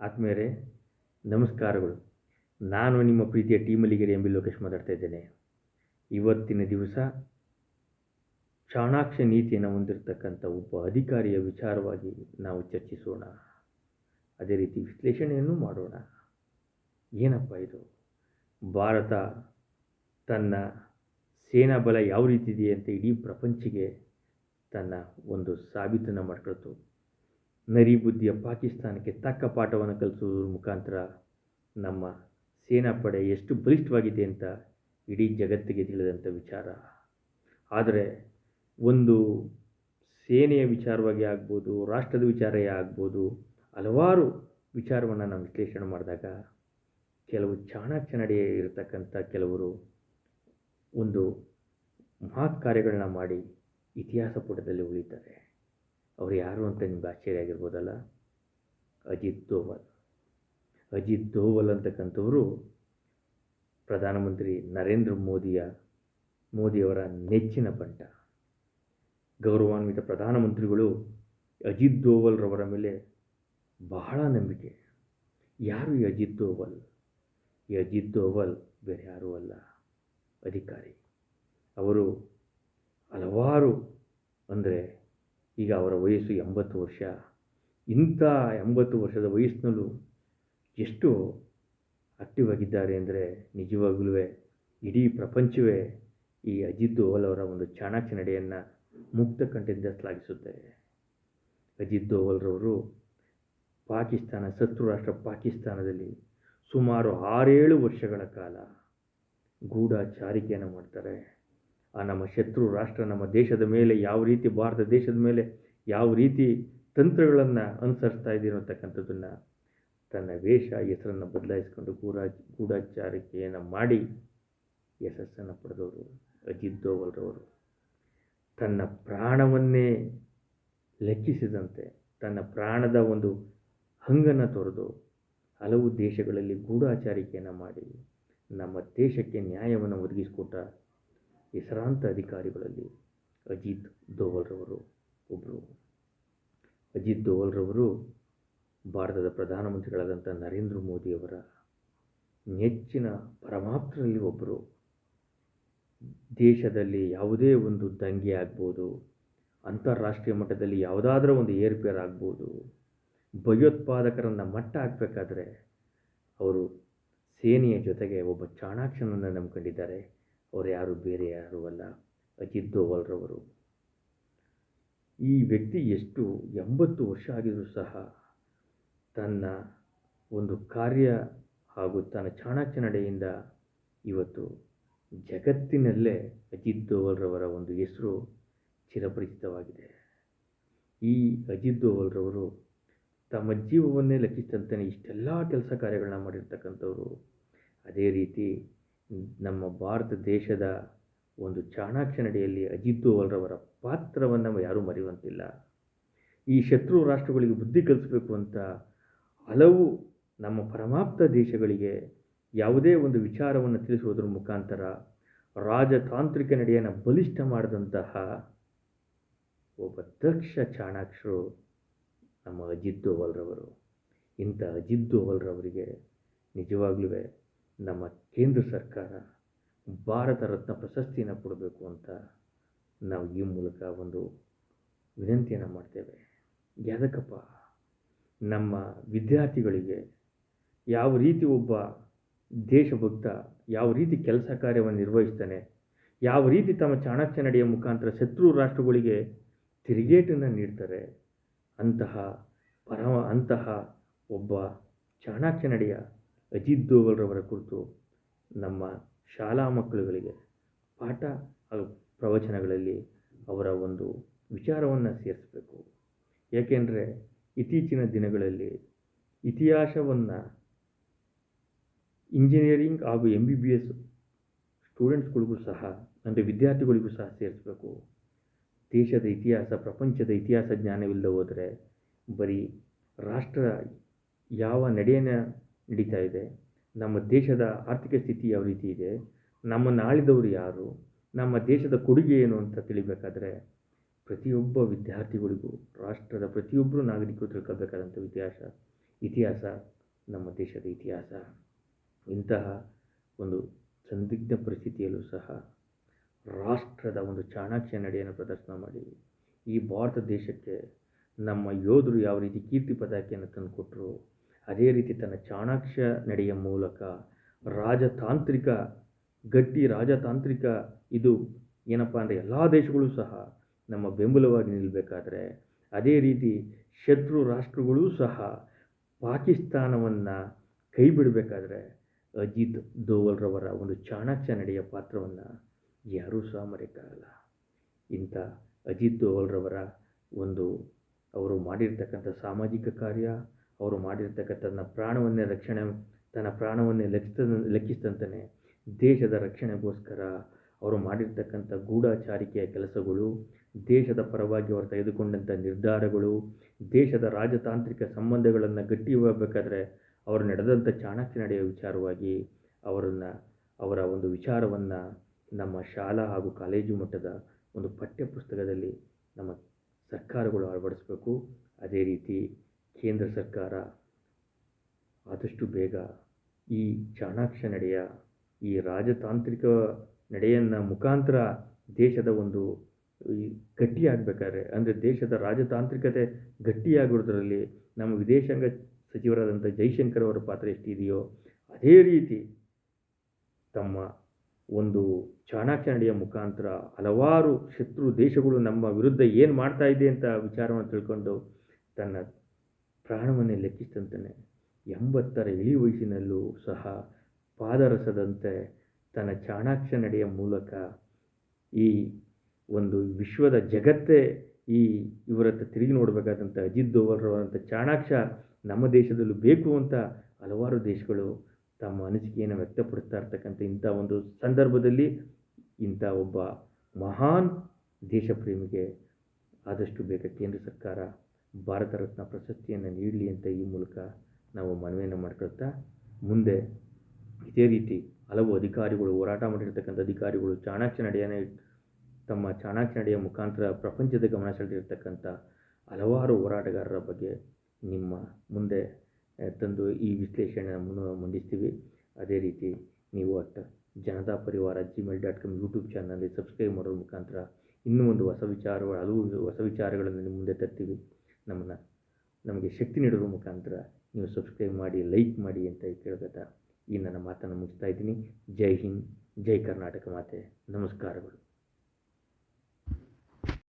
ಆತ್ಮೀಯರೇ, ನಮಸ್ಕಾರಗಳು. ನಾನು ನಿಮ್ಮ ಪ್ರೀತಿಯ ಟೀಮಲ್ಲಿಗೆರೆ ಎಂಬಿ ಲೋಕೇಶ್ ಮಾತಾಡ್ತಾ ಇದ್ದೇನೆ. ಇವತ್ತಿನ ದಿವಸ ಚಾಣಾಕ್ಷ ನೀತಿಯನ್ನು ಹೊಂದಿರತಕ್ಕಂಥ ಒಬ್ಬ ಅಧಿಕಾರಿಯ ವಿಚಾರವಾಗಿ ನಾವು ಚರ್ಚಿಸೋಣ. ಅದೇ ರೀತಿ ವಿಶ್ಲೇಷಣೆಯನ್ನು ಮಾಡೋಣ. ಏನಪ್ಪ ಇದು? ಭಾರತ ತನ್ನ ಸೇನಾ ಬಲ ಯಾವ ರೀತಿ ಇದೆ ಅಂತ ಇಡೀ ಪ್ರಪಂಚಿಗೆ ತನ್ನ ಒಂದು ಸಾಬೀತನ್ನು ಮಾಡಿಕೊಳ್ತು. ನರಿ ಬುದ್ಧಿಯ ಪಾಕಿಸ್ತಾನಕ್ಕೆ ತಕ್ಕ ಪಾಠವನ್ನು ಕಲಿಸುವುದರ ಮುಖಾಂತರ ನಮ್ಮ ಸೇನಾಪಡೆ ಎಷ್ಟು ಬಲಿಷ್ಠವಾಗಿದೆ ಅಂತ ಇಡೀ ಜಗತ್ತಿಗೆ ತಿಳಿದಂಥ ವಿಚಾರ. ಆದರೆ ಒಂದು ಸೇನೆಯ ವಿಚಾರವಾಗಿ ಆಗ್ಬೋದು, ರಾಷ್ಟ್ರದ ವಿಚಾರವೇ ಆಗ್ಬೋದು, ಹಲವಾರು ವಿಚಾರವನ್ನು ನಾವು ವಿಶ್ಲೇಷಣೆ ಮಾಡಿದಾಗ ಕೆಲವು ಚಾಣಾಕ್ಷ ಇರತಕ್ಕಂಥ ಕೆಲವರು ಒಂದು ಮಹತ್ ಕಾರ್ಯಗಳನ್ನ ಮಾಡಿ ಇತಿಹಾಸ ಪುಟದಲ್ಲಿ ಉಳಿತಾರೆ. ಅವ್ರು ಯಾರು ಅಂತ ನಿಮ್ಗೆ ಆಶ್ಚರ್ಯ ಆಗಿರ್ಬೋದಲ್ಲ? ಅಜಿತ್ ದೋವಲ್. ಅಜಿತ್ ದೋವಲ್ ಅಂತಕ್ಕಂಥವರು ಪ್ರಧಾನಮಂತ್ರಿ ನರೇಂದ್ರ ಮೋದಿಯ, ಮೋದಿಯವರ ನೆಚ್ಚಿನ ಬಂಟ. ಗೌರವಾನ್ವಿತ ಪ್ರಧಾನಮಂತ್ರಿಗಳು ಅಜಿತ್ ದೋವಲ್ರವರ ಮೇಲೆ ಬಹಳ ನಂಬಿಕೆ. ಯಾರು ಈ ಅಜಿತ್ ದೋವಲ್? ಈ ಅಜಿತ್ ದೋವಲ್ ಬೇರೆ ಯಾರೂ ಅಲ್ಲ. ಅಧಿಕಾರಿ. ಅವರು ಹಲವಾರು ಅಂದರೆ ಈಗ ಅವರ ವಯಸ್ಸು ಎಂಬತ್ತು ವರ್ಷ. ಇಂಥ ಎಂಬತ್ತು ವರ್ಷದ ವಯಸ್ಸಿನಲ್ಲೂ ಎಷ್ಟು ಆಕ್ಟಿವ್ ಆಗಿದ್ದಾರೆ ಅಂದರೆ ನಿಜವಾಗ್ಲೂ ಇಡೀ ಪ್ರಪಂಚವೇ ಈ ಅಜಿತ್ ದೋವಲ್ ಅವರ ಒಂದು ಚಾಣಾಕ್ಷ ನಡೆಯನ್ನು ಮುಕ್ತ ಕಂಠದಿಂದ ಶ್ಲಾಘಿಸುತ್ತೆ. ಅಜಿತ್ ದೋವಲ್ರವರು ಪಾಕಿಸ್ತಾನ, ಶತ್ರು ರಾಷ್ಟ್ರ ಪಾಕಿಸ್ತಾನದಲ್ಲಿ ಸುಮಾರು ಆರೇಳು ವರ್ಷಗಳ ಕಾಲ ಗೂಢಚಾರಿಕೆಯನ್ನು ಮಾಡ್ತಾರೆ. ಆ ನಮ್ಮ ಶತ್ರು ರಾಷ್ಟ್ರ, ನಮ್ಮ ದೇಶದ ಮೇಲೆ ಯಾವ ರೀತಿ, ಭಾರತ ದೇಶದ ಮೇಲೆ ಯಾವ ರೀತಿ ತಂತ್ರಗಳನ್ನು ಅನುಸರಿಸ್ತಾ ಇದ್ದೀರೋ ತನ್ನ ವೇಷ, ಹೆಸರನ್ನು ಬದಲಾಯಿಸಿಕೊಂಡು ಗೂಢ ಗೂಢಾಚಾರಿಕೆಯನ್ನು ಮಾಡಿ ಯಶಸ್ಸನ್ನು ಪಡೆದವರು ಅಜಿತ್ ದೋವಲ್ರವರು. ತನ್ನ ಪ್ರಾಣವನ್ನೇ ಲೆಕ್ಕಿಸಿದಂತೆ, ತನ್ನ ಪ್ರಾಣದ ಒಂದು ಹಂಗನ್ನು ತೊರೆದು ಹಲವು ದೇಶಗಳಲ್ಲಿ ಗೂಢಾಚಾರಿಕೆಯನ್ನು ಮಾಡಿ, ನಮ್ಮ ದೇಶಕ್ಕೆ ನ್ಯಾಯವನ್ನು ಒದಗಿಸಿಕೊಟ್ಟ ಹೆಸರಾಂತ ಅಧಿಕಾರಿಗಳಲ್ಲಿ ಅಜಿತ್ ದೋವಲ್ರವರು ಒಬ್ಬರು ಅಜಿತ್ ದೋವಲ್ರವರು ಭಾರತದ ಪ್ರಧಾನಮಂತ್ರಿಗಳಾದಂಥ ನರೇಂದ್ರ ಮೋದಿಯವರ ನೆಚ್ಚಿನ ಪರಮಾಪ್ತರಲ್ಲಿ ಒಬ್ಬರು ದೇಶದಲ್ಲಿ ಯಾವುದೇ ಒಂದು ದಂಗೆ ಆಗ್ಬೋದು, ಅಂತಾರಾಷ್ಟ್ರೀಯ ಮಟ್ಟದಲ್ಲಿ ಯಾವುದಾದ್ರೂ ಒಂದು ಏರ್ಪೇರ್ ಆಗ್ಬೋದು, ಭಯೋತ್ಪಾದಕರನ್ನು ಮಟ್ಟ ಹಾಕಬೇಕಾದ್ರೆ ಅವರು ಸೇನೆಯ ಜೊತೆಗೆ ಒಬ್ಬ ಚಾಣಾಕ್ಷನನ್ನು ನಂಬ್ಕೊಂಡಿದ್ದಾರೆ. ಅವರು ಯಾರು? ಬೇರೆ ಯಾರೂ ಅಲ್ಲ. ಅಜಿತ್ ದೋವಲ್ರವರು ಈ ವ್ಯಕ್ತಿ ಎಷ್ಟು ಎಂಬತ್ತು ವರ್ಷ ಆಗಿದ್ರೂ ಸಹ ತನ್ನ ಒಂದು ಕಾರ್ಯ ಹಾಗೂ ತನ್ನ ಚಾಣಾಕ್ಷ ನಡೆಯಿಂದ ಇವತ್ತು ಜಗತ್ತಿನಲ್ಲೇ ಅಜಿತ್ ದೋವಲ್ರವರ ಒಂದು ಹೆಸರು ಚಿರಪರಿಚಿತವಾಗಿದೆ. ಈ ಅಜಿತ್ ದೋವಲ್ರವರು ತಮ್ಮ ಜೀವವನ್ನೇ ಲೆಕ್ಕಿಸಿದಂತೆ ಇಷ್ಟೆಲ್ಲ ಕೆಲಸ ಕಾರ್ಯಗಳನ್ನ ಮಾಡಿರ್ತಕ್ಕಂಥವ್ರು. ಅದೇ ರೀತಿ ನಮ್ಮ ಭಾರತ ದೇಶದ ಒಂದು ಚಾಣಾಕ್ಷ ನಡೆಯಲ್ಲಿ ಅಜಿತ್ ದೋವಲ್ರವರ ಪಾತ್ರವನ್ನು ಯಾರೂ ಮರೆಯುವಂತಿಲ್ಲ. ಈ ಶತ್ರು ರಾಷ್ಟ್ರಗಳಿಗೆ ಬುದ್ಧಿ ಕಲಿಸಬೇಕು ಅಂತ ಹಲವು ನಮ್ಮ ಪರಮಾಪ್ತ ದೇಶಗಳಿಗೆ ಯಾವುದೇ ಒಂದು ವಿಚಾರವನ್ನು ತಿಳಿಸುವುದರ ಮುಖಾಂತರ ರಾಜತಾಂತ್ರಿಕ ನಡೆಯನ್ನು ಬಲಿಷ್ಠ ಮಾಡಿದಂತಹ ಒಬ್ಬ ದಕ್ಷ ಚಾಣಾಕ್ಷರು ನಮ್ಮ ಅಜಿತ್ ದೋವಲ್ರವರು ಇಂಥ ಅಜಿತ್ ದೋವಲ್ರವರಿಗೆ ನಿಜವಾಗ್ಲೂ ನಮ್ಮ ಕೇಂದ್ರ ಸರ್ಕಾರ ಭಾರತ ರತ್ನ ಪ್ರಶಸ್ತಿಯನ್ನು ಕೊಡಬೇಕು ಅಂತ ನಾವು ಈ ಮೂಲಕ ಒಂದು ವಿನಂತಿಯನ್ನು ಮಾಡ್ತೇವೆ. ಯಾದಕ್ಕಪ್ಪ ನಮ್ಮ ವಿದ್ಯಾರ್ಥಿಗಳಿಗೆ ಯಾವ ರೀತಿ ಒಬ್ಬ ದೇಶಭಕ್ತ ಯಾವ ರೀತಿ ಕೆಲಸ ಕಾರ್ಯವನ್ನು ನಿರ್ವಹಿಸ್ತಾನೆ, ಯಾವ ರೀತಿ ತಮ್ಮ ಚಾಣಕ್ಯ ನಡೆಯ ಮುಖಾಂತರ ಶತ್ರು ರಾಷ್ಟ್ರಗಳಿಗೆ ತಿರುಗೇಟನ್ನು ನೀಡ್ತಾರೆ, ಅಂತಹ ಪರಮ ಅಂತಹ ಒಬ್ಬ ಚಾಣಕ್ಯ ನಡೆಯ ಅಜಿತ್ ದೋವಲ್ರವರ ಕುರಿತು ನಮ್ಮ ಶಾಲಾ ಮಕ್ಕಳುಗಳಿಗೆ ಪಾಠ ಹಾಗೂ ಪ್ರವಚನಗಳಲ್ಲಿ ಅವರ ಒಂದು ವಿಚಾರವನ್ನು ಸೇರಿಸಬೇಕು. ಏಕೆಂದರೆ ಇತ್ತೀಚಿನ ದಿನಗಳಲ್ಲಿ ಇತಿಹಾಸವನ್ನು ಇಂಜಿನಿಯರಿಂಗ್ ಹಾಗೂ ಎಂ ಬಿ ಬಿ ಎಸ್ ಸ್ಟೂಡೆಂಟ್ಸ್ಗಳಿಗೂ ಸಹ ಅಂದರೆ ವಿದ್ಯಾರ್ಥಿಗಳಿಗೂ ಸಹ ಸೇರಿಸಬೇಕು. ದೇಶದ ಇತಿಹಾಸ, ಪ್ರಪಂಚದ ಇತಿಹಾಸ ಜ್ಞಾನವಿಲ್ಲದೆ ಹೋದರೆ ಬರೀ ರಾಷ್ಟ್ರ ಯಾವ ನಡೆಯನ್ನು ನಡೀತಾ ಇದೆ. ನಮ್ಮ ದೇಶದ ಆರ್ಥಿಕ ಸ್ಥಿತಿ ಯಾವ ರೀತಿ ಇದೆ? ನಮ್ಮ ನಾಳಿದವರು ಯಾರು? ನಮ್ಮ ದೇಶದ ಕೊಡುಗೆ ಏನು ಅಂತ ತಿಳಿಬೇಕಾದ್ರೆ, ಪ್ರತಿಯೊಬ್ಬ ವಿದ್ಯಾರ್ಥಿಗಳಿಗೂ, ರಾಷ್ಟ್ರದ ಪ್ರತಿಯೊಬ್ಬರು ನಾಗರಿಕರು ತಿಳ್ಕೊಬೇಕಾದಂಥ ಇತಿಹಾಸ ಇತಿಹಾಸ ನಮ್ಮ ದೇಶದ ಇತಿಹಾಸ. ಇಂತಹ ಒಂದು ಸಂದಿಗ್ಧ ಪರಿಸ್ಥಿತಿಯಲ್ಲೂ ಸಹ ರಾಷ್ಟ್ರದ ಒಂದು ಚಾಣಾಕ್ಷ ನಡೆಯನ್ನು ಪ್ರದರ್ಶನ ಮಾಡಿ, ಈ ಭಾರತ ದೇಶಕ್ಕೆ ನಮ್ಮ ಯೋಧರು ಯಾವ ರೀತಿ ಕೀರ್ತಿ ಪತಾಕೆಯನ್ನು ತಂದುಕೊಟ್ರು ಅದೇ ರೀತಿ ತನ್ನ ಚಾಣಾಕ್ಷ ನಡೆಯ ಮೂಲಕ ರಾಜತಾಂತ್ರಿಕ ಗಟ್ಟಿ ರಾಜತಾಂತ್ರಿಕ ಇದು ಏನಪ್ಪ ಅಂದರೆ ಎಲ್ಲ ದೇಶಗಳು ಸಹ ನಮ್ಮ ಬೆಂಬಲವಾಗಿ ನಿಲ್ಲಬೇಕಾದ್ರೆ ಅದೇ ರೀತಿ ಶತ್ರು ರಾಷ್ಟ್ರಗಳೂ ಸಹ ಪಾಕಿಸ್ತಾನವನ್ನು ಕೈ ಬಿಡಬೇಕಾದ್ರೆ ಅಜಿತ್ ದೋವಲ್ರವರ ಒಂದು ಚಾಣಾಕ್ಷ ನಡೆಯ ಪಾತ್ರವನ್ನು ಯಾರೂ ಸಹ ಮರೆಯಕ್ಕಾಗಲ್ಲ ಇಂಥ ಅಜಿತ್ ದೋವಲ್ರವರ ಒಂದು ಅವರು ಮಾಡಿರ್ತಕ್ಕಂಥ ಸಾಮಾಜಿಕ ಕಾರ್ಯ ಅವರು ಮಾಡಿರ್ತಕ್ಕಂಥ ತನ್ನ ಪ್ರಾಣವನ್ನೇ ರಕ್ಷಣೆ, ತನ್ನ ಪ್ರಾಣವನ್ನೇ ಲೆಕ್ಕಿಸ್ತ ಲೆಕ್ಕಿಸ್ತಂತಾನೆ ದೇಶದ ರಕ್ಷಣೆಗೋಸ್ಕರ ಅವರು ಮಾಡಿರ್ತಕ್ಕಂಥ ಗೂಢಚಾರಿಕೆಯ ಕೆಲಸಗಳು, ದೇಶದ ಪರವಾಗಿ ಅವರು ತೆಗೆದುಕೊಂಡಂಥ ನಿರ್ಧಾರಗಳು, ದೇಶದ ರಾಜತಾಂತ್ರಿಕ ಸಂಬಂಧಗಳನ್ನು ಗಟ್ಟಿಯಾಗಬೇಕಾದ್ರೆ ಅವರು ನಡೆದಂಥ ಚಾಣಕ್ಯ ನಡೆಯುವ ವಿಚಾರವಾಗಿ ಅವರನ್ನು, ಅವರ ಒಂದು ವಿಚಾರವನ್ನು ನಮ್ಮ ಶಾಲಾ ಹಾಗೂ ಕಾಲೇಜು ಮಟ್ಟದ ಒಂದು ಪಠ್ಯಪುಸ್ತಕದಲ್ಲಿ ನಮ್ಮ ಸರ್ಕಾರಗಳು ಅಳವಡಿಸಬೇಕು. ಅದೇ ರೀತಿ ಕೇಂದ್ರ ಸರ್ಕಾರ ಆದಷ್ಟು ಬೇಗ ಈ ಚಾಣಾಕ್ಷ ನಡೆಯ, ಈ ರಾಜತಾಂತ್ರಿಕ ನಡೆಯನ್ನು ಮುಖಾಂತರ ದೇಶದ ಒಂದು ಗಟ್ಟಿಯಾಗಬೇಕಾದ್ರೆ, ಅಂದರೆ ದೇಶದ ರಾಜತಾಂತ್ರಿಕತೆ ಗಟ್ಟಿಯಾಗಿರೋದ್ರಲ್ಲಿ ನಮ್ಮ ವಿದೇಶಾಂಗ ಸಚಿವರಾದಂಥ ಜೈಶಂಕರ್ ಅವರ ಪಾತ್ರ ಎಷ್ಟಿದೆಯೋ, ಅದೇ ರೀತಿ ತಮ್ಮ ಒಂದು ಚಾಣಾಕ್ಷ ನಡೆಯ ಮುಖಾಂತರ ಹಲವಾರು ಶತ್ರು ದೇಶಗಳು ನಮ್ಮ ವಿರುದ್ಧ ಏನು ಮಾಡ್ತಾ ಇದೆ ಅಂತ ವಿಚಾರವನ್ನು ತಿಳ್ಕೊಂಡು ತನ್ನ ಪ್ರಾಣವನ್ನೇ ಲೆಕ್ಕಿಸಿದಂತಾನೆ, ಎಂಬತ್ತರ ಇಳಿ ವಯಸ್ಸಿನಲ್ಲೂ ಸಹ ಪಾದರಸದಂತೆ ತನ್ನ ಚಾಣಾಕ್ಷ ನಡೆಯ ಮೂಲಕ ಈ ಒಂದು ವಿಶ್ವದ ಜಗತ್ತೇ ಈ ಇವರತ್ತ ತಿರುಗಿ ನೋಡಬೇಕಾದಂಥ ಅಜಿತ್ ದೋವಲ್ರವರಂಥ ಚಾಣಾಕ್ಷ ನಮ್ಮ ದೇಶದಲ್ಲೂ ಬೇಕು ಅಂತ ಹಲವಾರು ದೇಶಗಳು ತಮ್ಮ ಅನಿಸಿಕೆಯನ್ನು ವ್ಯಕ್ತಪಡಿಸ್ತಾ ಇರ್ತಕ್ಕಂಥ ಇಂಥ ಒಂದು ಸಂದರ್ಭದಲ್ಲಿ ಇಂಥ ಒಬ್ಬ ಮಹಾನ್ ದೇಶಪ್ರೇಮಿಗೆ ಆದಷ್ಟು ಬೇಗ ಕೇಂದ್ರ ಸರ್ಕಾರ ಭಾರತ ರತ್ನ ಪ್ರಶಸ್ತಿಯನ್ನು ನೀಡಲಿ ಅಂತ ಈ ಮೂಲಕ ನಾವು ಮನವಿಯನ್ನು ಮಾಡ್ಕೊಳ್ತಾ, ಮುಂದೆ ಇದೇ ರೀತಿ ಹಲವು ಅಧಿಕಾರಿಗಳು, ಹೋರಾಟ ಮಾಡಿರ್ತಕ್ಕಂಥ ಅಧಿಕಾರಿಗಳು ಚಾಣಾಕ್ಷ ನಡೆಯನ್ನು ತಮ್ಮ ಚಾಣಾಕ್ಷ ನಡೆಯ ಮುಖಾಂತರ ಪ್ರಪಂಚದ ಗಮನ ಸೆಳೆದಿರ್ತಕ್ಕಂಥ ಹಲವಾರು ಹೋರಾಟಗಾರರ ಬಗ್ಗೆ ನಿಮ್ಮ ಮುಂದೆ ತಂದು ಈ ವಿಶ್ಲೇಷಣೆಯನ್ನು ಮುನ್ನ ಮಂಡಿಸ್ತೀವಿ. ಅದೇ ರೀತಿ ನೀವು at Janata Parivar Gmail dot com YouTube ಚಾನಲಲ್ಲಿ ಸಬ್ಸ್ಕ್ರೈಬ್ ಮಾಡೋ ಮುಖಾಂತರ ಇನ್ನೂ ಒಂದು ಹೊಸ ವಿಚಾರಗಳು, ಹಲವು ಹೊಸ ವಿಚಾರಗಳನ್ನು ನಿಮ್ಮ ಮುಂದೆ ತರ್ತೀವಿ. ನಮ್ಮನ್ನು, ನಮಗೆ ಶಕ್ತಿ ನೀಡುವ ಮುಖಾಂತರ ನೀವು ಸಬ್ಸ್ಕ್ರೈಬ್ ಮಾಡಿ ಲೈಕ್ ಮಾಡಿ ಅಂತ ಕೇಳ್ಕೊತಾ ಈ ನನ್ನ ಮಾತನ್ನು ಮುಗಿಸ್ತಾ ಇದ್ದೀನಿ. ಜೈ ಹಿಂದ್, ಜೈ ಕರ್ನಾಟಕ ಮಾತೆ. ನಮಸ್ಕಾರಗಳು.